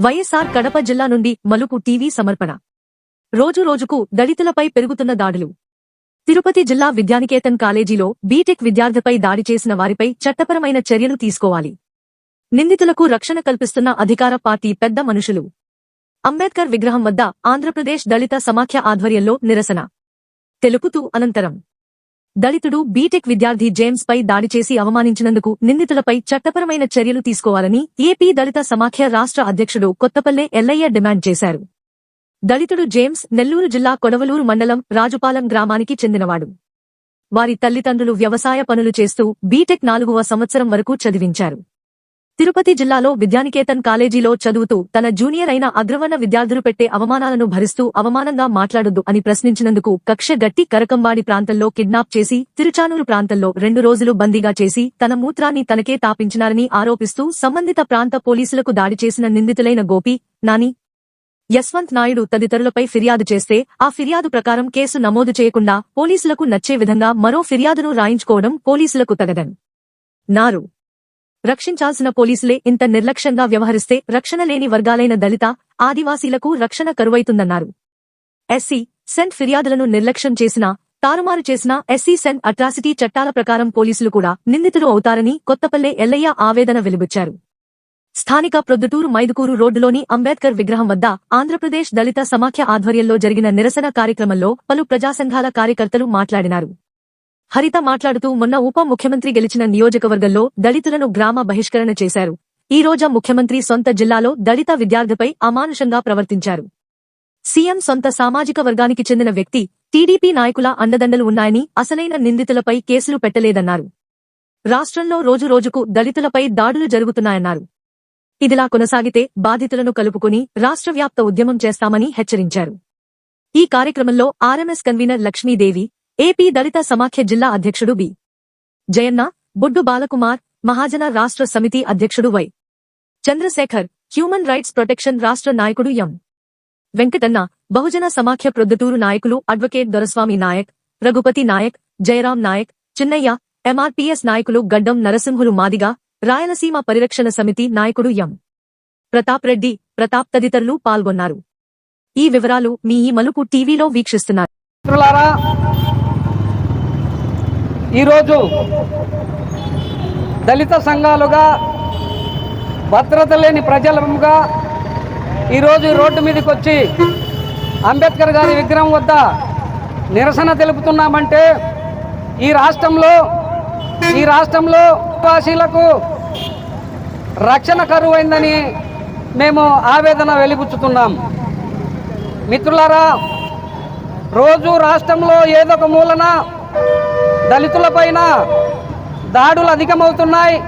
వైఎస్ఆర్ కడప జిల్లా నుండి మలుపు టీవీ సమర్పణ. రోజు రోజుకు దళితులపై పెరుగుతున్న దాడులు. తిరుపతి జిల్లా విద్యానికేతన్ కాలేజీలో బీటెక్ విద్యార్థిపై దాడి చేసిన వారిపై చట్టపరమైన చర్యలు తీసుకోవాలి. నిందితులకు రక్షణ కల్పిస్తున్న అధికార పార్టీ పెద్ద మనుషులు. అంబేద్కర్ విగ్రహం వద్ద ఆంధ్రప్రదేశ్ దళిత సమాఖ్య ఆధ్వర్యంలో నిరసన. తెలుపుతూ అనంతరం దళితుడు బీటెక్ విద్యార్థి జేమ్స్ పై దాడి చేసి అవమానించినందుకు నిందితులపై చట్టపరమైన చర్యలు తీసుకోవాలని ఏపీ దళిత సమాఖ్య రాష్ట్ర అధ్యక్షుడు కొత్తపల్లె ఎల్లయ్య డిమాండ్ చేశారు. దళితుడు జేమ్స్ నెల్లూరు జిల్లా కొడవలూరు మండలం రాజుపాలెం గ్రామానికి చెందినవాడు. వారి తల్లిదండ్రులు వ్యవసాయ పనులు చేస్తూ బీటెక్ నాలుగవ సంవత్సరం వరకు చదివించారు. తిరుపతి జిల్లాలో విద్యానికేతన్ కాలేజీలో చదువుతూ తన జూనియర్ అయిన అగ్రవర్ణ విద్యార్థులు పెట్టే అవమానాలను భరిస్తూ అవమానంగా మాట్లాడొద్దు అని ప్రశ్నించినందుకు కక్ష గట్టి కరకంబాడి ప్రాంతంలో కిడ్నాప్ చేసి తిరుచానూరు ప్రాంతంలో రెండు రోజులు బందీగా చేసి తన మూత్రాన్ని తనకే తాపించినారని ఆరోపిస్తూ సంబంధిత ప్రాంత పోలీసులకు దాడి చేసిన నిందితులైన గోపి నాని యశ్వంత్ నాయుడు తదితరులపై ఫిర్యాదు చేస్తే ఆ ఫిర్యాదు ప్రకారం కేసు నమోదు చేయకుండా పోలీసులకు నచ్చే విధంగా మరో ఫిర్యాదును రాయించుకోవడం పోలీసులకు తగదన్. నారు రక్షించాల్సిన పోలీసులే ఇంత నిర్లక్ష్యంగా వ్యవహరిస్తే రక్షణ లేని వర్గాలైన దళిత ఆదివాసీలకు రక్షణ కరువైతుందన్నారు. ఎస్సీ సెంట్ ఫిర్యాదులను నిర్లక్ష్యం చేసినా తారుమారు చేసిన ఎస్సీ సెంట్ అట్రాసిటీ చట్టాల ప్రకారం పోలీసులు కూడా నిందితులు అవుతారని కొత్తపల్లె ఎల్లయ్య ఆవేదన వెలుబుచ్చారు స్థానిక ప్రొద్దుటూరు మైదుకూరు రోడ్డులోని అంబేద్కర్ విగ్రహం వద్ద ఆంధ్రప్రదేశ్ దళిత సమాఖ్య ఆధ్వర్యంలో జరిగిన నిరసన కార్యక్రమంలో పలు ప్రజాసంఘాల కార్యకర్తలు మాట్లాడినారు. హరిత మాట్లాడుతూ మొన్న ఉప ముఖ్యమంత్రి గెలిచిన నియోజకవర్గంలో దళితులను గ్రామ బహిష్కరణ చేశారు. ఈ రోజా ముఖ్యమంత్రి సొంత జిల్లాలో దళిత విద్యార్థిపై అమానుషంగా ప్రవర్తించారు. సీఎం సొంత సామాజిక వర్గానికి చెందిన వ్యక్తి టీడీపీ నాయకుల అండదండలు ఉన్నాయని అసలైన నిందితులపై కేసులు పెట్టలేదన్నారు. రాష్ట్రంలో రోజురోజుకు దళితులపై దాడులు జరుగుతున్నాయన్నారు. ఇదిలా కొనసాగితే బాధితులను కలుపుకుని రాష్ట్ర వ్యాప్త ఉద్యమం చేస్తామని హెచ్చరించారు. ఈ కార్యక్రమంలో RMS convener Lakshmidevi AP Dalita Samakhya జిల్లా అధ్యక్షుడు బి. జయన్న బుడ్డు బాలకుమార్ మహాజన రాష్ట్ర సమితి అధ్యక్షుడు Y. Chandrashekar human rights protection రాష్ట్ర నాయకుడు ఎం. వెంకటన్న బహుజన సమాఖ్య ప్రొద్దుటూరు నాయకులు అడ్వకేట్ దొరస్వామి నాయక్ రఘుపతి నాయక్ జయరాం నాయక్ చిన్నయ్య ఎంఆర్పీఎస్ నాయకులు గడ్డం నరసింహులు మాదిగా రాయలసీమ పరిరక్షణ సమితి నాయకుడు ఎం. ప్రతాప్ రెడ్డి ప్రతాప్ తదితరులు పాల్గొన్నారు. ఈ వివరాలు మీ ఈ మలుపు టీవీలో వీక్షిస్తున్నారు. ఈరోజు దళిత సంఘాలుగా భద్రత లేని ప్రజలముగా ఈరోజు రోడ్డు మీదకి వచ్చి అంబేద్కర్ గారి విగ్రహం వద్ద నిరసన తెలుపుతున్నామంటే ఈ రాష్ట్రంలో ఈ రాష్ట్రంలో వాసీలకు రక్షణ కరువైందని మేము ఆవేదన వెలిబుచ్చుతున్నాం. మిత్రులారా రోజు రాష్ట్రంలో ఏదో ఒక మూలన దళితులపైన దాడులు అధికమవుతున్నాయి.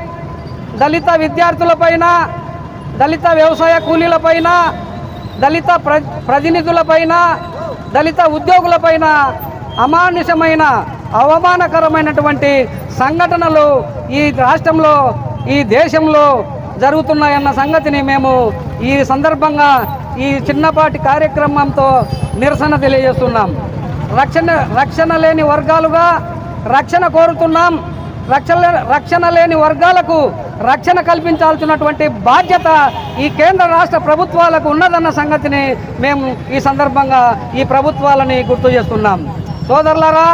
దళిత విద్యార్థులపైన దళిత వ్యవసాయ కూలీలపైన దళిత ప్ర ప్రతినిధులపైన దళిత ఉద్యోగులపైన అమానుషమైన అవమానకరమైనటువంటి సంఘటనలు ఈ రాష్ట్రంలో ఈ దేశంలో జరుగుతున్నాయన్న సంగతిని మేము ఈ సందర్భంగా ఈ చిన్నపాటి కార్యక్రమంతో నిరసన తెలియజేస్తున్నాం. రక్షణ రక్షణ లేని వర్గాలుగా రక్షణ కోరుతున్నాం. రక్షణ రక్షణ లేని వర్గాలకు రక్షణ కల్పించాల్సినటువంటి బాధ్యత ఈ కేంద్ర రాష్ట్ర ప్రభుత్వాలకు ఉన్నదన్న సంగతిని మేము ఈ సందర్భంగా ఈ ప్రభుత్వాలని గుర్తు చేస్తున్నాం. సోదరులారా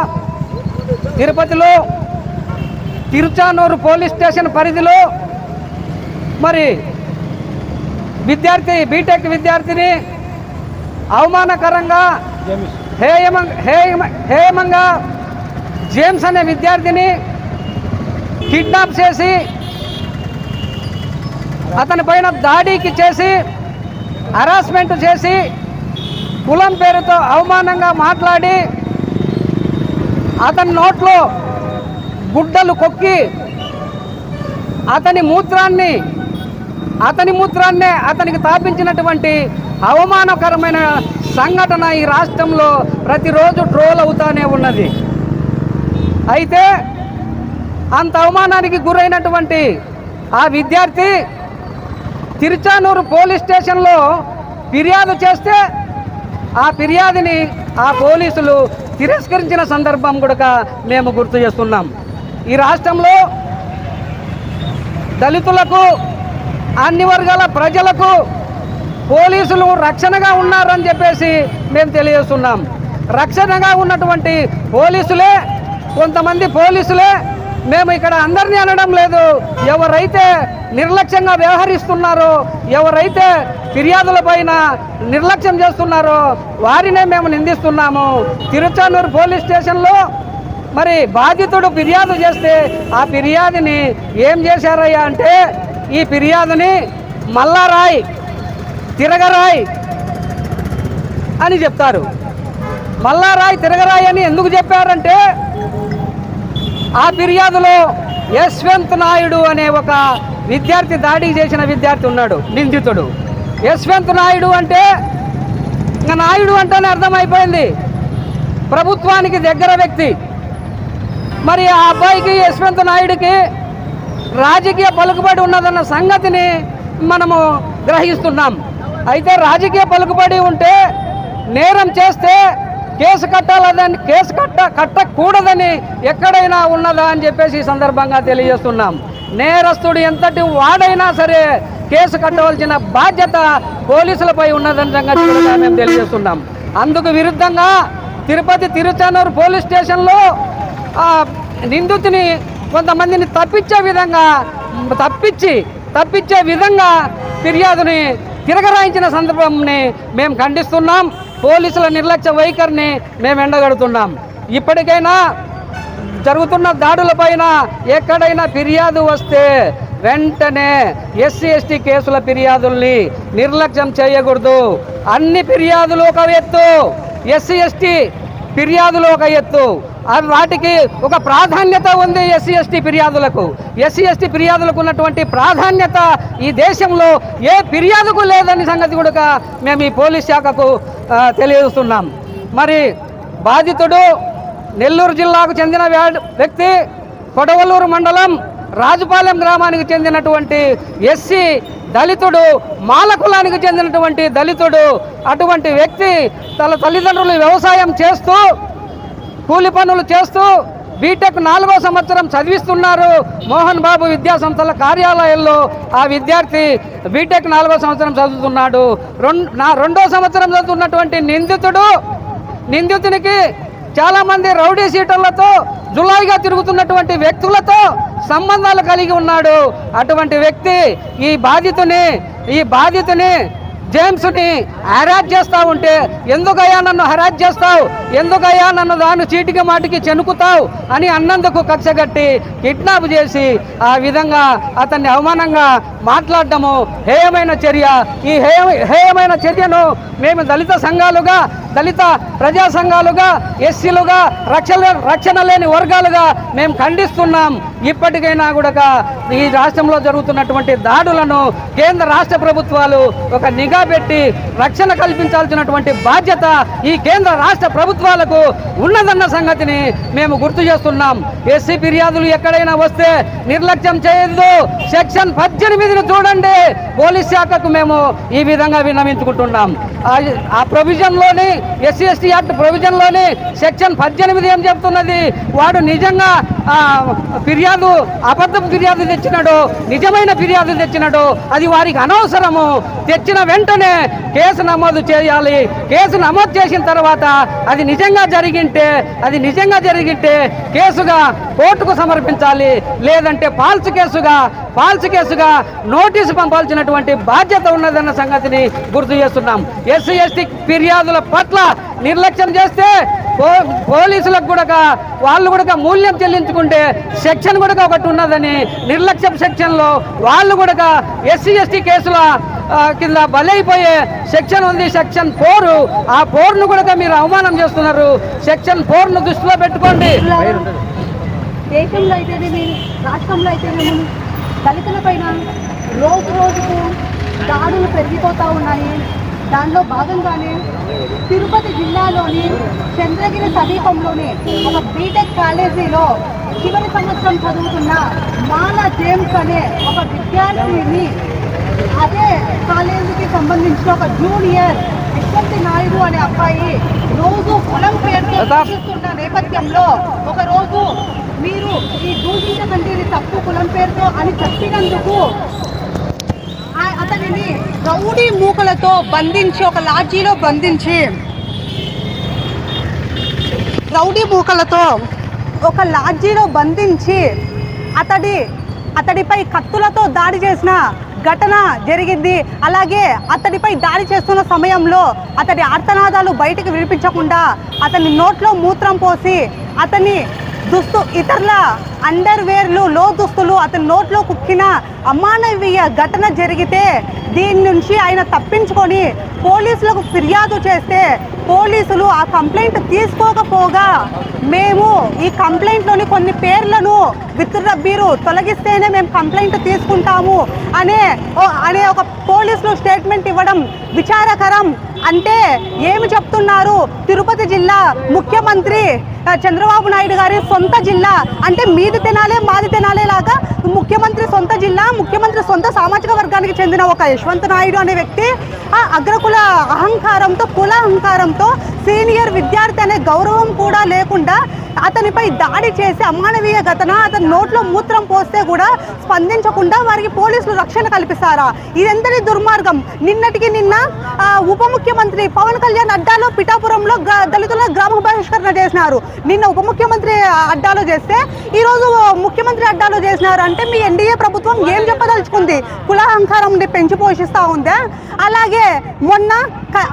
తిరుపతిలో తిరుచానూరు పోలీస్ స్టేషన్ పరిధిలో మరి విద్యార్థి బీటెక్ విద్యార్థిని అవమానకరంగా హేయమ హేయమ హేయమంగా జేమ్స్ అనే విద్యార్థిని కిడ్నాప్ చేసి అతని పైన దాడికి చేసి హరాస్మెంట్ చేసి కులం పేరుతో అవమానంగా మాట్లాడి అతని నోట్లో గుడ్డలు కొక్కి అతని మూత్రాన్ని అతని మూత్రాన్నే అతనికి తాపించినటువంటి అవమానకరమైన సంఘటన ఈ రాష్ట్రంలో ప్రతిరోజు ట్రోల్ అవుతానే ఉన్నది. అయితే అంత అవమానానికి గురైనటువంటి ఆ విద్యార్థి తిరుచానూరు పోలీస్ స్టేషన్లో ఫిర్యాదు చేస్తే ఆ ఫిర్యాదుని ఆ పోలీసులు తిరస్కరించిన సందర్భం కూడా మేము గుర్తు చేస్తున్నాం. ఈ రాష్ట్రంలో దళితులకు అన్ని వర్గాల ప్రజలకు పోలీసులు రక్షణగా ఉన్నారని చెప్పేసి మేము తెలియజేస్తున్నాం. రక్షణగా ఉన్నటువంటి పోలీసులే కొంతమంది పోలీసులే మేము ఇక్కడ అందరినీ అనడం లేదు. ఎవరైతే నిర్లక్ష్యంగా వ్యవహరిస్తున్నారో ఎవరైతే ఫిర్యాదుల పైన నిర్లక్ష్యం చేస్తున్నారో వారినే మేము నిందిస్తున్నాము. తిరుచానూరు పోలీస్ స్టేషన్లో మరి బాధితుడు ఫిర్యాదు చేస్తే ఆ ఫిర్యాదుని ఏం చేశారయ్యా అంటే ఈ ఫిర్యాదుని మల్లారాయ్ తిరగరాయ్ అని చెప్తారు. మల్లారాయ్ తిరగరాయ్ అని ఎందుకు చెప్పారంటే ఆ ఫిర్యాదులో యశ్వంత్ నాయుడు అనే ఒక విద్యార్థి దాడి చేసిన విద్యార్థి ఉన్నాడు నిందితుడు. యశ్వంత్ నాయుడు అంటే ఇంకా నాయుడు అంటేనే అర్థమైపోయింది. ప్రభుత్వానికి దగ్గర వ్యక్తి. మరి ఆ అబ్బాయికి యశ్వంత్ నాయుడికి రాజకీయ పలుకుబడి ఉన్నదన్న సంగతిని మనము గ్రహిస్తున్నాం. అయితే రాజకీయ పలుకుబడి ఉంటే నేరం చేస్తే కేసు కట్టాలని కేసు కట్ట కట్టకూడదని ఎక్కడైనా ఉన్నదా అని చెప్పేసి ఈ సందర్భంగా తెలియజేస్తున్నాం. నేరస్తుడు ఎంతటి వాడైనా సరే కేసు కట్టవలసిన బాధ్యత పోలీసులపై ఉన్నదని సంగతి మేము తెలియజేస్తున్నాం. అందుకు విరుద్ధంగా తిరుపతి తిరుచానూరు పోలీస్ స్టేషన్లో నిందితుని కొంతమందిని తప్పించే విధంగా తప్పించి తప్పించే విధంగా ఫిర్యాదుని తిరగరాయించిన సందర్భంని మేము ఖండిస్తున్నాం. పోలీసుల నిర్లక్ష్య వైఖరిని మేము ఎండగడుతున్నాం. ఇప్పటికైనా జరుగుతున్న దాడులపైన ఎక్కడైనా ఫిర్యాదు వస్తే వెంటనే ఎస్సీ ఎస్టీ కేసుల ఫిర్యాదుల్ని నిర్లక్ష్యం చేయకూడదు. అన్ని ఫిర్యాదులు ఒక ఎత్తు. ఎస్సీ ఎస్టీ ఫిర్యాదులు ఒక ఎత్తు. వాటికి ఒక ప్రాధాన్యత ఉంది ఎస్సీ ఎస్టీ ఫిర్యాదులకు. ఎస్సీ ఎస్టీ ఫిర్యాదులకు ఉన్నటువంటి ప్రాధాన్యత ఈ దేశంలో ఏ ఫిర్యాదుకు లేదని సంగతి కూడా మేము ఈ పోలీస్ శాఖకు తెలియజేస్తున్నాం. మరి బాధితుడు నెల్లూరు జిల్లాకు చెందిన వ్యక్తి కొడవలూరు మండలం రాజుపాలెం గ్రామానికి చెందినటువంటి ఎస్సీ దళితుడు మాల కులానికి చెందినటువంటి దళితుడు అటువంటి వ్యక్తి తన తల్లిదండ్రులు వ్యవసాయం చేస్తూ కూలి పనులు చేస్తూ బీటెక్ నాలుగో సంవత్సరం చదివిస్తున్నారు. మోహన్ బాబు విద్యా సంస్థల కార్యాలయంలో ఆ విద్యార్థి బీటెక్ నాలుగో సంవత్సరం చదువుతున్నాడు. రెండు నా రెండో సంవత్సరం చదువుతున్నటువంటి నిందితుడు నిందితునికి చాలా మంది రౌడీ సీటర్లతో జులాయిగా తిరుగుతున్నటువంటి వ్యక్తులతో సంబంధాలు కలిగి ఉన్నాడు. అటువంటి వ్యక్తి ఈ బాధితుని ఈ బాధితుని జేమ్స్ని హరాజ్ చేస్తా ఉంటే ఎందుకయ్యా నన్ను హరాజ్ చేస్తావు? ఎందుకయ్యా నన్ను దాన్ని చీటికి మాటికి చెనుకుతావు అని అన్నందుకు కక్షగట్టి కిడ్నాప్ చేసి ఆ విధంగా అతన్ని అవమానంగా మాట్లాడడము హేయమైన చర్య. ఈ హేయ హేయమైన చర్యను మేము దళిత సంఘాలుగా దళిత ప్రజా సంఘాలుగా ఎస్సీలుగా రక్షణ రక్షణ లేని వర్గాలుగా మేము ఖండిస్తున్నాం. ఇప్పటికైనా కూడా ఈ రాష్ట్రంలో జరుగుతున్నటువంటి దాడులను కేంద్ర రాష్ట్ర ప్రభుత్వాలు ఒక నిఘా పెట్టి రక్షణ కల్పించాల్సినటువంటి బాధ్యత ఈ కేంద్ర రాష్ట్ర ప్రభుత్వం ప్రభుత్వాలకు ఉన్నదన్న సంగతిని మేము గుర్తు చేస్తున్నాం. ఎస్సీ ఫిర్యాదులు ఎక్కడైనా వస్తే నిర్లక్ష్యం చేయొద్దు. సెక్షన్ పద్దెనిమిదిని చూడండి. పోలీస్ శాఖకు మేము ఈ విధంగా విన్నవించుకుంటున్నాం. ఆ- ప్రొవిజన్లోని ఎస్సీ ఎస్టీ యాక్ట్ ప్రొవిజన్లోని సెక్షన్ పద్దెనిమిది ఏం చెప్తున్నది? వాడు నిజంగా ఫిర్యాదు అబద్ధపు ఫిర్యాదు తెచ్చినాడు నిజమైన ఫిర్యాదు తెచ్చినాడు అది వారికి అనవసరము. తెచ్చిన వెంటనే కేసు నమోదు చేయాలి. కేసు నమోదు చేసిన తర్వాత అది నిజంగా జరిగింటే అది నిజంగా జరిగింటే కేసుగా కోర్టుకు సమర్పించాలి. లేదంటే ఫాల్స్ కేసుగా ఫాల్స్ కేసుగా నోటీసు పంపాల్సినటువంటి బాధ్యత ఉన్నదన్న సంగతిని గుర్తు చేస్తున్నాం. ఎస్సీ ఎస్టీ ఫిర్యాదుల పట్ల నిర్లక్ష్యం చేస్తే పోలీసులకు కూడా వాళ్ళు కూడా మూల్యం చెల్లించుకుంటే సెక్షన్ కూడా ఒకటి ఉన్నదని నిర్లక్ష్యం సెక్షన్లో వాళ్ళు కూడా ఎస్సీ ఎస్టీ కేసుల కింద బలైపోయే సెక్షన్ ఉంది సెక్షన్ ఫోర్. ఆ ఫోర్ను కూడా మీరు అవమానం చేస్తున్నారు. సెక్షన్ ఫోర్ను దృష్టిలో పెట్టుకోండి. దేశంలో అయితేనేమి రాష్ట్రంలో అయితేనేమి దళితుల పైన రోజు రోజుకు దాడులు పెరిగిపోతూ ఉన్నాయి. దానిలో భాగంగానే తిరుపతి జిల్లాలోని చంద్రగిరి సమీపంలోని ఒక బీటెక్ కాలేజీలో చివరి సంవత్సరం చదువుతున్న మాలా జేమ్స్ అనే ఒక విద్యార్థిని అదే కాలేజీకి సంబంధించిన ఒక జూనియర్ యశ్వంతి నాయుడు అనే అబ్బాయి రోజు పొలం పేరుతో. దూషిస్తున్న నేపథ్యంలో ఒక రోజు మీరు ఈ దూషించకండి ఇది తప్పు కులం పేరుతో అని చెప్పినందుకు అతనిని రౌడీ మూకలతో బంధించి ఒక లాడ్జీలో బంధించి రౌడీ మూకలతో ఒక లాడ్జీలో బంధించి అతడి అతడిపై కత్తులతో దాడి చేసిన ఘటన జరిగింది. అలాగే అతడిపై దాడి చేస్తున్న సమయంలో అతడి ఆర్తనాదాలు బయటకు వినిపించకుండా అతని నోట్లో మూత్రం పోసి అతని దుస్తు ఇతరుల అండర్వేర్లు లో దుస్తులు అతని నోట్లో కుక్కిన అమానవీయ ఘటన జరిగితే దీని నుంచి ఆయన తప్పించుకొని పోలీసులకు ఫిర్యాదు చేస్తే పోలీసులు ఆ కంప్లైంట్ తీసుకోకపోగా మేము ఈ కంప్లైంట్లోని కొన్ని పేర్లను విత్డ్రా మీరు తొలగిస్తేనే మేము కంప్లైంట్ తీసుకుంటాము అనే అనే ఒక పోలీసులు స్టేట్మెంట్ ఇవ్వడం విచారకరం. అంటే ఏమి చెప్తున్నారు? తిరుపతి జిల్లా ముఖ్యమంత్రి చంద్రబాబు నాయుడు గారి సొంత జిల్లా. అంటే మీది తినాలే మాది తినాలే లాగా ముఖ్యమంత్రి సొంత జిల్లా ముఖ్యమంత్రి సొంత సామాజిక వర్గానికి చెందిన ఒక యశ్వంత్ నాయుడు అనే వ్యక్తి ఆ అగ్రకుల అహంకారంతో కుల అహంకారంతో సీనియర్ విద్యార్థి అనే గౌరవం కూడా లేకుండా అతనిపై దాడి చేసి అమానవీయ ఘటన అతని నోట్లో మూత్రం పోస్తే కూడా స్పందించకుండా వారికి పోలీసులు రక్షణ కల్పిస్తారా? ఇదెంతటి దుర్మార్గం? నిన్నటికి నిన్న ఉప ముఖ్యమంత్రి పవన్ కళ్యాణ్ అడ్డాలో పిఠాపురంలో గ్రా- దళితుల గ్రామ బహిష్కరణ చేసినారు. నిన్న ఉప ముఖ్యమంత్రి అడ్డాలో చేస్తే ఈ రోజు ముఖ్యమంత్రి అడ్డాలో చేసినారు అంటే మీ ఎన్డీఏ ప్రభుత్వం ఏం చెప్పదలుచుకుంది? కులాహంకారం పెంచి పోషిస్తూ ఉందా? అలాగే మొన్న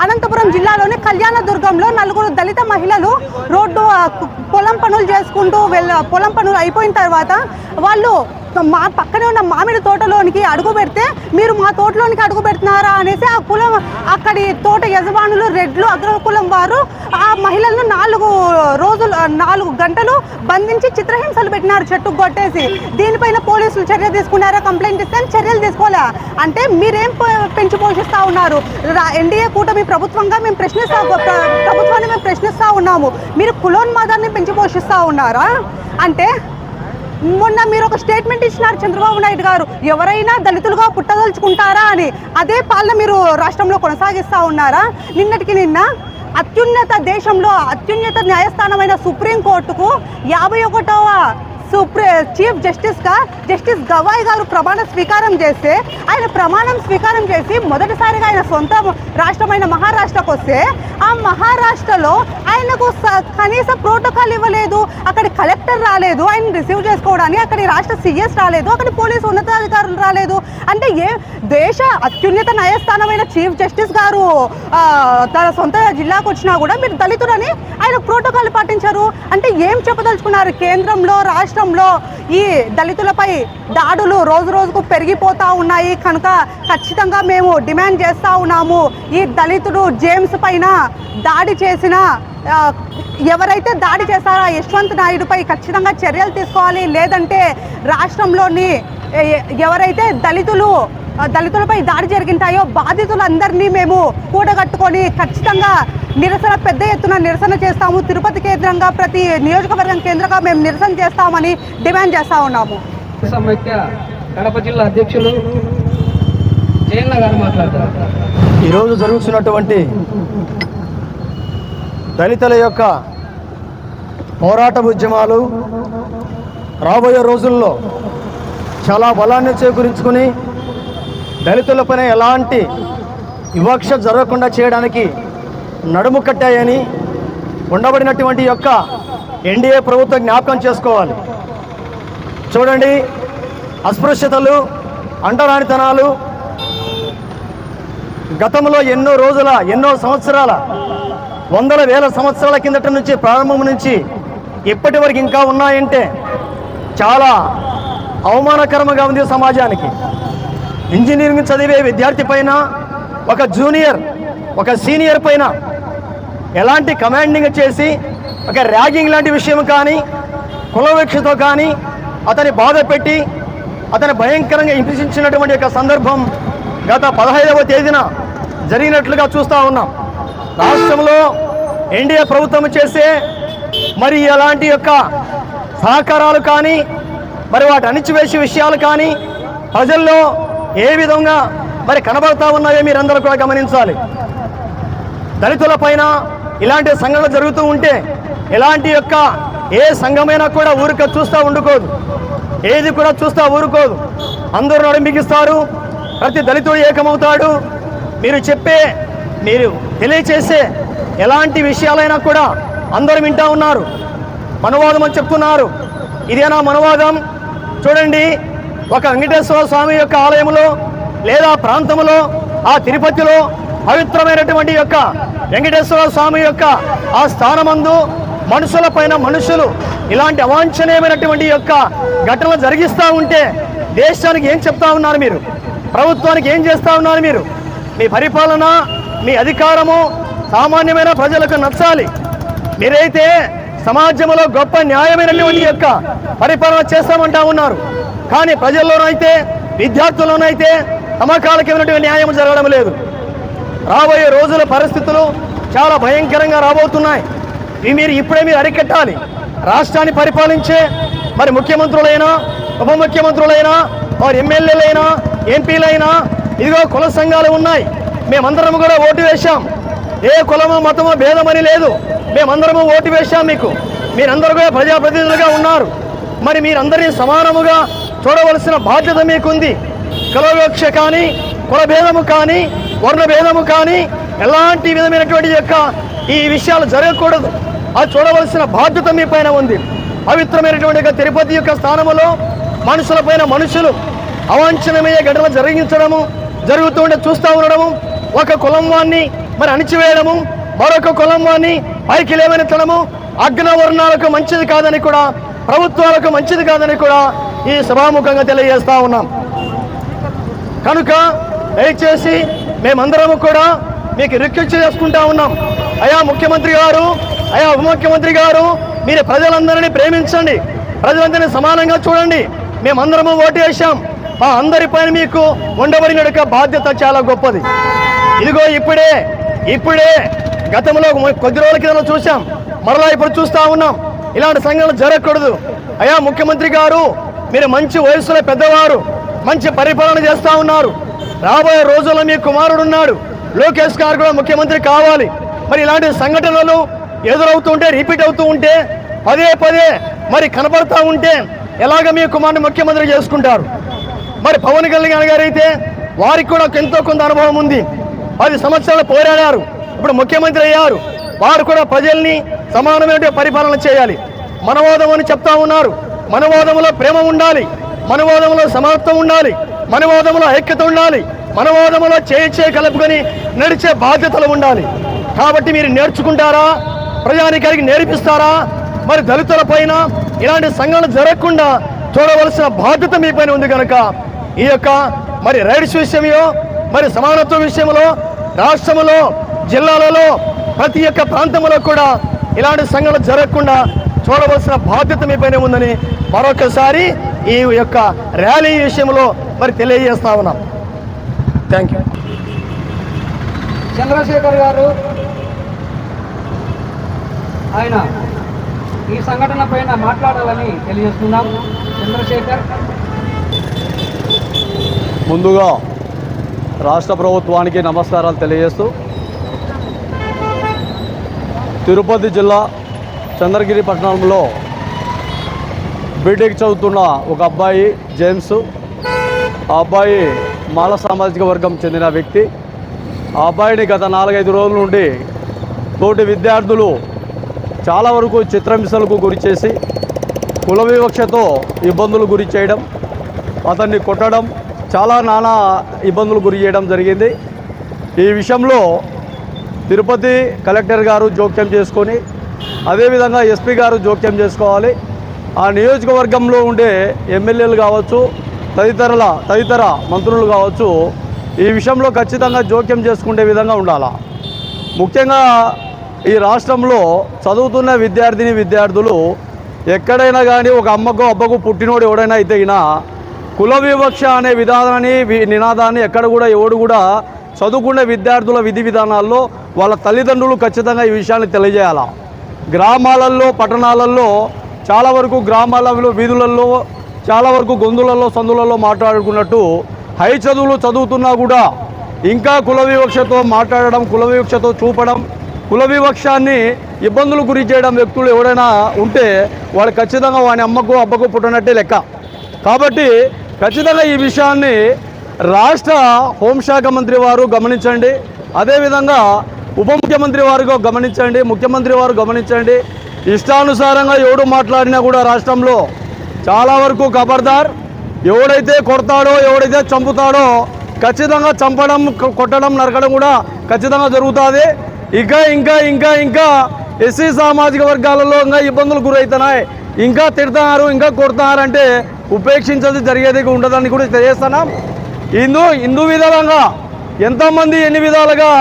అనంతపురం జిల్లాలోని కళ్యాణదుర్గంలో నలుగురు దళిత మహిళలు రోడ్డు పొలం పొలం పనులు చేసుకుంటూ వెళ్ళ పొలం పనులు అయిపోయిన తర్వాత వాళ్ళు మా పక్కనే ఉన్న మామిడి తోటలోనికి అడుగు పెడితే మీరు మా తోటలోనికి అడుగు పెడుతున్నారా అనేసి ఆ కులం అక్కడి తోట యజమానులు రెడ్లు అగ్రకులం వారు ఆ మహిళలను నాలుగు రోజులు నాలుగు గంటలు బంధించి చిత్రహింసలు పెట్టినారు చెట్టు కొట్టేసి. దీనిపైన పోలీసులు చర్య తీసుకున్నారా? కంప్లైంట్ ఇస్తే చర్యలు తీసుకోలే అంటే మీరేం పెంచి పోషిస్తా ఉన్నారు? ఎన్డీఏ కూటమి ప్రభుత్వంగా మేము ప్రశ్నిస్తా ప్రభుత్వాన్ని మేము ప్రశ్నిస్తా ఉన్నాము. మీరు కులోన్మాదాన్ని పెంచి పోషిస్తా ఉన్నారా? అంటే మొన్న మీరు ఒక స్టేట్మెంట్ ఇచ్చినారు చంద్రబాబు నాయుడు గారు. ఎవరైనా దళితులుగా పుట్టదలుచుకుంటారా అని. అదే పాలన మీరు రాష్ట్రంలో కొనసాగిస్తా ఉన్నారా? నిన్నటికి నిన్న అత్యున్నత దేశంలో అత్యున్నత న్యాయస్థానమైన సుప్రీంకోర్టుకు యాభై ఒకటవ సుప్రీ చీఫ్ జస్టిస్గా జస్టిస్ గవాయ్ గారు ప్రమాణ స్వీకారం చేస్తే ఆయన ప్రమాణం స్వీకారం చేసి మొదటిసారిగా ఆయన సొంత రాష్ట్రమైన మహారాష్ట్రకు వస్తే ఆ మహారాష్ట్రలో ఆయనకు స- కనీస ప్రోటోకాల్ ఇవ్వలేదు అక్కడి కలెక్టర్ రాలేదు ఆయన రిసీవ్ చేసుకోవడానికి అక్కడి రాష్ట్ర సీఎస్ రాలేదు అక్కడి పోలీసు ఉన్నతాధికారులు రాలేదు. అంటే ఏ దేశ అత్యున్నత న్యాయస్థానమైన చీఫ్ జస్టిస్ గారు తన సొంత జిల్లాకు వచ్చినా కూడా మీరు దళితుడని ఆయన ప్రోటోకాల్ పాటించారు. అంటే ఏం చెప్పదలుచుకున్నారు? కేంద్రంలో రాష్ట్ర రాష్ట్రంలో ఈ దళితులపై దాడులు రోజు రోజుకు పెరిగిపోతా ఉన్నాయి. కనుక ఖచ్చితంగా మేము డిమాండ్ చేస్తూ ఉన్నాము. ఈ దళితుడు జేమ్స్ పైన దాడి చేసిన ఎవరైతే దాడి చేశారో యశ్వంత్ నాయుడుపై ఖచ్చితంగా చర్యలు తీసుకోవాలి. లేదంటే రాష్ట్రంలోని ఎవరైతే దళితులు దళితులపై దాడి జరిగింటాయో బాధితులందరినీ మేము కూడగట్టుకొని ఖచ్చితంగా నిరసన పెద్ద ఎత్తున నిరసన చేస్తాము. తిరుపతి కేంద్రంగా ప్రతి నియోజకవర్గం కేంద్రంగా మేము నిరసన చేస్తామని డిమాండ్ చేస్తా ఉన్నాము. సమైక్య కడప జిల్లా అధ్యక్షులు జయన్న గారు మాట్లాడతారు. ఈరోజు జరుగుతున్నటువంటి దళితుల యొక్క పోరాట ఉద్యమాలు రాబోయే రోజుల్లో చాలా బలాన్ని చేకూరించుకుని దళితులపైన ఎలాంటి వివక్ష జరగకుండా చేయడానికి నడుము కట్టాయని ఉండబడినటువంటి యొక్క ఎన్డీఏ ప్రభుత్వం జ్ఞాపకం చేసుకోవాలి. చూడండి అస్పృశ్యతలు అంటరానితనాలు గతంలో ఎన్నో రోజుల ఎన్నో సంవత్సరాల వందల వేల సంవత్సరాల కిందట నుంచి ప్రారంభం నుంచి ఇప్పటి వరకు ఇంకా ఉన్నాయంటే చాలా అవమానకరంగా ఉంది సమాజానికి. ఇంజనీరింగ్ చదివే విద్యార్థి పైన ఒక జూనియర్ ఒక సీనియర్ పైన ఎలాంటి కమాండింగ్ చేసి ఒక ర్యాగింగ్ లాంటి విషయం కానీ కులవీక్షతో కానీ అతని బాధ పెట్టి అతని భయంకరంగా హింసించినటువంటి యొక్క సందర్భం గత పదహైదవ తేదీన జరిగినట్లుగా చూస్తూ ఉన్నాం. రాష్ట్రంలో ఎన్డీఏ ప్రభుత్వం చేసే మరి ఎలాంటి యొక్క సహకారాలు కానీ మరి వాటి అణిచివేసే విషయాలు కానీ ప్రజల్లో ఏ విధంగా మరి కనబడతా ఉన్నాయో మీరందరూ కూడా గమనించాలి. దళితుల పైన ఇలాంటి సంఘటనలు జరుగుతూ ఉంటే ఇలాంటి యొక్క ఏ సంఘమైనా కూడా ఊరిక చూస్తూ ఉండుకోదు. ఏది కూడా చూస్తూ ఊరుకోదు. అందరూ నడుంబిగిస్తారు. ప్రతి దళితుడు ఏకమవుతాడు. మీరు చెప్పే మీరు తెలియచేసే ఎలాంటి విషయాలైనా కూడా అందరూ వింటా ఉన్నారు. మనవాదం అని చెప్తున్నారు. ఇదేనా మనవాదం. చూడండి ఒక వెంకటేశ్వర స్వామి యొక్క ఆలయంలో లేదా ప్రాంతంలో ఆ తిరుపతిలో పవిత్రమైనటువంటి యొక్క వెంకటేశ్వర స్వామి యొక్క ఆ స్థానమందు మనుషుల పైన మనుషులు ఇలాంటి అవాంఛనీయమైనటువంటి యొక్క ఘటనలు జరిగిస్తూ ఉంటే దేశానికి ఏం చెప్తా ఉన్నారు మీరు? ప్రభుత్వానికి ఏం చేస్తా ఉన్నారు మీరు? మీ పరిపాలన మీ అధికారము సామాన్యమైన ప్రజలకు నచ్చాలి. మీరైతే సమాజంలో గొప్ప న్యాయమైనటువంటి యొక్క పరిపాలన చేస్తామంటా ఉన్నారు. కానీ ప్రజల్లోనైతే విద్యార్థుల్లోనైతే తమకాలకి ఉన్నటువంటి న్యాయం జరగడం లేదు. రాబోయే రోజుల పరిస్థితులు చాలా భయంకరంగా రాబోతున్నాయి. ఇవి మీరు ఇప్పుడే మీరు అరికట్టాలి. రాష్ట్రాన్ని పరిపాలించే మరి ముఖ్యమంత్రులైనా ఉప ముఖ్యమంత్రులైనా వారి ఎమ్మెల్యేలైనా ఎంపీలైనా ఇదిగో కుల సంఘాలు ఉన్నాయి. మేమందరం కూడా ఓటు వేశాం. ఏ కులమో మతమో భేదమని లేదు. మేమందరము ఓటు వేశాం మీకు. మీరందరూ కూడా ప్రజాప్రతినిధులుగా ఉన్నారు. మరి మీరందరినీ సమానముగా చూడవలసిన బాధ్యత మీకుంది. కులవివక్ష కానీ కులభేదము కానీ వర్ణ భేదము కానీ ఎలాంటి విధమైనటువంటి యొక్క ఈ విషయాలు జరగకూడదు. అది చూడవలసిన బాధ్యత మీ పైన ఉంది. పవిత్రమైనటువంటి యొక్క తిరుపతి యొక్క స్థానములో మనుషుల పైన మనుషులు అవాంఛనమయ్యే ఘటనలు జరిగించడము జరుగుతుండే చూస్తూ ఉండడము ఒక కులం వాన్ని మరి అణిచివేయడము మరొక కులం వాన్ని పైకి లేవనెత్తడము అగ్నవర్ణాలకు మంచిది కాదని కూడా ప్రభుత్వాలకు మంచిది కాదని కూడా ఈ సభాముఖంగా తెలియజేస్తా ఉన్నాం. కనుక దయచేసి మేమందరము కూడా మీకు రిక్వెస్ట్ చేసుకుంటా ఉన్నాం. అయా ముఖ్యమంత్రి గారు అయా ఉప ముఖ్యమంత్రి గారు మీరు ప్రజలందరినీ ప్రేమించండి. ప్రజలందరినీ సమానంగా చూడండి. మేమందరము ఓటు వేసాం మా అందరి పైన మీకు ఉండబడిన బాధ్యత చాలా గొప్పది. ఇదిగో ఇప్పుడే ఇప్పుడే గతంలో కొద్ది రోజుల కింద చూసాం మరలా ఇప్పుడు చూస్తూ ఉన్నాం. ఇలాంటి సంఘటనలు జరగకూడదు. అయా ముఖ్యమంత్రి గారు మీరు మంచి వయసులో పెద్దవారు మంచి పరిపాలన చేస్తూ ఉన్నారు. రాబోయే రోజుల్లో మీ కుమారుడున్నాడు లోకేష్ గారు కూడా ముఖ్యమంత్రి కావాలి. మరి ఇలాంటి సంఘటనలు ఎదురవుతుంటే రిపీట్ అవుతూ ఉంటే పదే పదే మరి కనపడతా ఉంటే ఎలాగ మీ కుమారుని ముఖ్యమంత్రి చేసుకుంటారు? మరి పవన్ కళ్యాణ్ గారు అయితే వారికి కూడా ఎంతో కొంత అనుభవం ఉంది. పది సంవత్సరాలు పోరాడారు. ఇప్పుడు ముఖ్యమంత్రి అయ్యారు. వారు కూడా ప్రజల్ని సమానమైన పరిపాలన చేయాలి. మనవాదం అని చెప్తా ఉన్నారు. మనవాదంలో ప్రేమ ఉండాలి. మనవాదంలో సమానత్వం ఉండాలి. మనవాదంలో ఐక్యత ఉండాలి. మనవాదంలో చేయిచే కలుపుకొని నడిచే బాధ్యతలు ఉండాలి. కాబట్టి మీరు నేర్చుకుంటారా? ప్రజానికానికి నేర్పిస్తారా? మరి దళితుల పైన ఇలాంటి సంఘటన జరగకుండా చూడవలసిన బాధ్యత మీ పైన ఉంది కనుక ఈ యొక్క మరి రైడ్స్ విషయంలో మరి సమానత్వం విషయంలో రాష్ట్రంలో జిల్లాలలో ప్రతి ఒక్క ప్రాంతంలో కూడా ఇలాంటి సంఘటన జరగకుండా చూడవలసిన బాధ్యత మీ పైన ఉందని మరొకసారి ఈ యొక్క ర్యాలీ విషయంలో మరి తెలియజేస్తా ఉన్నాం. థ్యాంక్ యూ చంద్రశేఖర్ గారు ఆయన ఈ సంఘటన పైన మాట్లాడాలని తెలియజేస్తున్నాం. చంద్రశేఖర్. ముందుగా రాష్ట్ర ప్రభుత్వానికి నమస్కారాలు తెలియజేస్తూ తిరుపతి జిల్లా చంద్రగిరి పట్టణంలో బీటెక్ చదువుతున్న ఒక అబ్బాయి జేమ్స్ ఆ అబ్బాయి మాల సామాజిక వర్గం చెందిన వ్యక్తి. ఆ అబ్బాయిని గత నాలుగైదు రోజుల నుండి తోటి విద్యార్థులు చాలా వరకు చిత్రహింసలకు గురి చేసి కుల వివక్షతో ఇబ్బందులు గురి చేయడం అతన్ని కొట్టడం చాలా నానా ఇబ్బందులు గురి చేయడం జరిగింది. ఈ విషయంలో తిరుపతి కలెక్టర్ గారు జోక్యం చేసుకొని అదేవిధంగా ఎస్పీ గారు జోక్యం చేసుకోవాలి. ఆ నియోజకవర్గంలో ఉండే ఎమ్మెల్యేలు కావచ్చు తదితరుల తదితర మంత్రులు కావచ్చు ఈ విషయంలో ఖచ్చితంగా జోక్యం చేసుకునే విధంగా ఉండాలా? ముఖ్యంగా ఈ రాష్ట్రంలో చదువుతున్న విద్యార్థిని విద్యార్థులు ఎక్కడైనా కానీ ఒక అమ్మకు అబ్బకు పుట్టినోడు ఎవడైనా అయితే అయినా కుల వివక్ష అనే విధానాన్ని నినాదాన్ని ఎక్కడ కూడా ఎవడు కూడా చదువుకునే విద్యార్థుల విధి విధానాల్లో వాళ్ళ తల్లిదండ్రులు ఖచ్చితంగా ఈ విషయాన్ని తెలియజేయాలా? గ్రామాలలో పట్టణాలలో చాలా వరకు గ్రామాలలో వీధులలో చాలా వరకు గొంతులలో సందులలో మాట్లాడుకున్నట్టు హై చదువులు చదువుతున్నా కూడా ఇంకా కుల వివక్షతో మాట్లాడడం కుల వివక్షతో చూపడం కుల వివక్షాన్ని ఇబ్బందులు గురి చేయడం వ్యక్తులు ఎవరైనా ఉంటే వాడు ఖచ్చితంగా వాని అమ్మకు అబ్బకు పుట్టినట్టే లెక్క. కాబట్టి ఖచ్చితంగా ఈ విషయాన్ని రాష్ట్ర హోంశాఖ మంత్రి వారు గమనించండి. అదేవిధంగా ఉప ముఖ్యమంత్రి వారు గమనించండి ముఖ్యమంత్రి వారు గమనించండి. ఇష్టానుసారంగా ఎవడు మాట్లాడినా కూడా రాష్ట్రంలో చాలా వరకు ఖబర్దార్ ఎవడైతే కొడతాడో ఎవడైతే చంపుతాడో ఖచ్చితంగా చంపడం కొ- కొట్టడం నరకడం కూడా ఖచ్చితంగా జరుగుతుంది. ఇంకా ఇంకా ఇంకా ఇంకా ఎస్సీ సామాజిక వర్గాలలో ఇంకా ఇబ్బందులు గురవుతున్నాయి. ఇంకా తిడుతున్నారు ఇంకా కొడుతున్నారు అంటే ఉపేక్షించేది జరిగేది ఉండదని కూడా తెలియజేస్తున్నాం. హిందూ హిందూ విధానంగా ఎంతమంది ఎన్ని విధాలుగా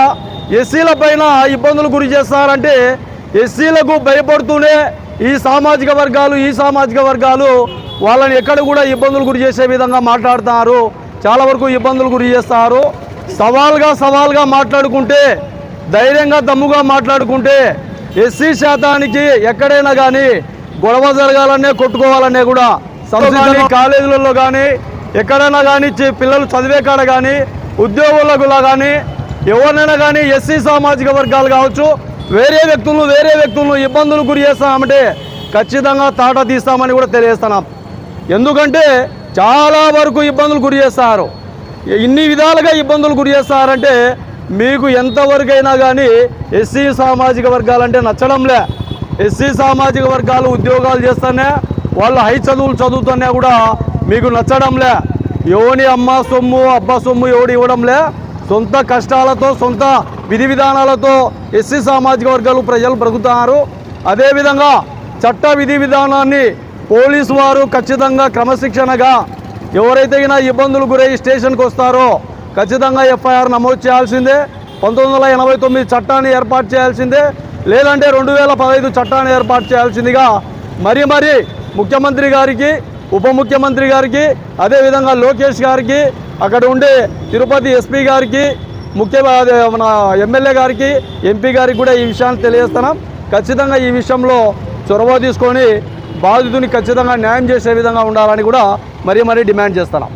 ఎస్సీల పైన ఇబ్బందులు గురి చేస్తారంటే ఎస్సీలకు భయపడుతూనే ఈ సామాజిక వర్గాలు ఈ సామాజిక వర్గాలు వాళ్ళని ఎక్కడ కూడా ఇబ్బందులు గురి చేసే విధంగా మాట్లాడుతున్నారు. చాలా వరకు ఇబ్బందులు గురి చేస్తారు. సవాల్గా సవాల్గా మాట్లాడుకుంటే ధైర్యంగా దమ్ముగా మాట్లాడుకుంటే ఎస్సీ శాతానికి ఎక్కడైనా కానీ గొడవ జరగాలనే కొట్టుకోవాలనే కూడా సంస్థ కాలేజీలలో కానీ ఎక్కడైనా కానీ పిల్లలు చదివే కాడ కానీ ఉద్యోగులకు కానీ ఎవరినైనా కానీ ఎస్సీ సామాజిక వర్గాలు కావచ్చు వేరే వ్యక్తులను వేరే వ్యక్తులను ఇబ్బందులు గురి చేస్తామంటే ఖచ్చితంగా తాట తీస్తామని కూడా తెలియజేస్తున్నాం. ఎందుకంటే చాలా వరకు ఇబ్బందులు గురి చేస్తారు. ఇన్ని విధాలుగా ఇబ్బందులు గురి చేస్తారంటే మీకు ఎంతవరకైనా కానీ ఎస్సీ సామాజిక వర్గాలంటే నచ్చడంలే. ఎస్సీ సామాజిక వర్గాలు ఉద్యోగాలు చేస్తేనే వాళ్ళు హై చదువులు చదువుతున్నా కూడా మీకు నచ్చడంలే. ఎవని అమ్మ సొమ్ము అబ్బా సొమ్ము ఎవడు ఇవ్వడంలే. సొంత కష్టాలతో సొంత విధి విధానాలతో ఎస్సీ సామాజిక వర్గాలు ప్రజలు బ్రతుకుతున్నారు అదేవిధంగా చట్ట విధి విధానాన్ని పోలీసు వారు ఖచ్చితంగా క్రమశిక్షణగా ఎవరైతే అయినా ఇబ్బందులు గురై స్టేషన్కి వస్తారో ఖచ్చితంగా ఎఫ్ఐఆర్ నమోదు చేయాల్సిందే. పంతొమ్మిది ఎనభై తొమ్మిది చట్టాన్ని ఏర్పాటు చేయాల్సిందే. లేదంటే రెండు వేల పదహైదు చట్టాన్ని ఏర్పాటు చేయాల్సిందిగా మరి మరి ముఖ్యమంత్రి గారికి ఉప ముఖ్యమంత్రి గారికి అదేవిధంగా లోకేష్ గారికి అక్కడ ఉండే తిరుపతి ఎస్పీ గారికి ముఖ్య మన ఎమ్మెల్యే గారికి ఎంపీ గారికి కూడా ఈ విషయాన్ని తెలియజేస్తున్నాం. ఖచ్చితంగా ఈ విషయంలో చొరవ తీసుకొని బాధితుని ఖచ్చితంగా న్యాయం చేసే విధంగా ఉండాలని కూడా మరీ మరీ డిమాండ్ చేస్తున్నాం.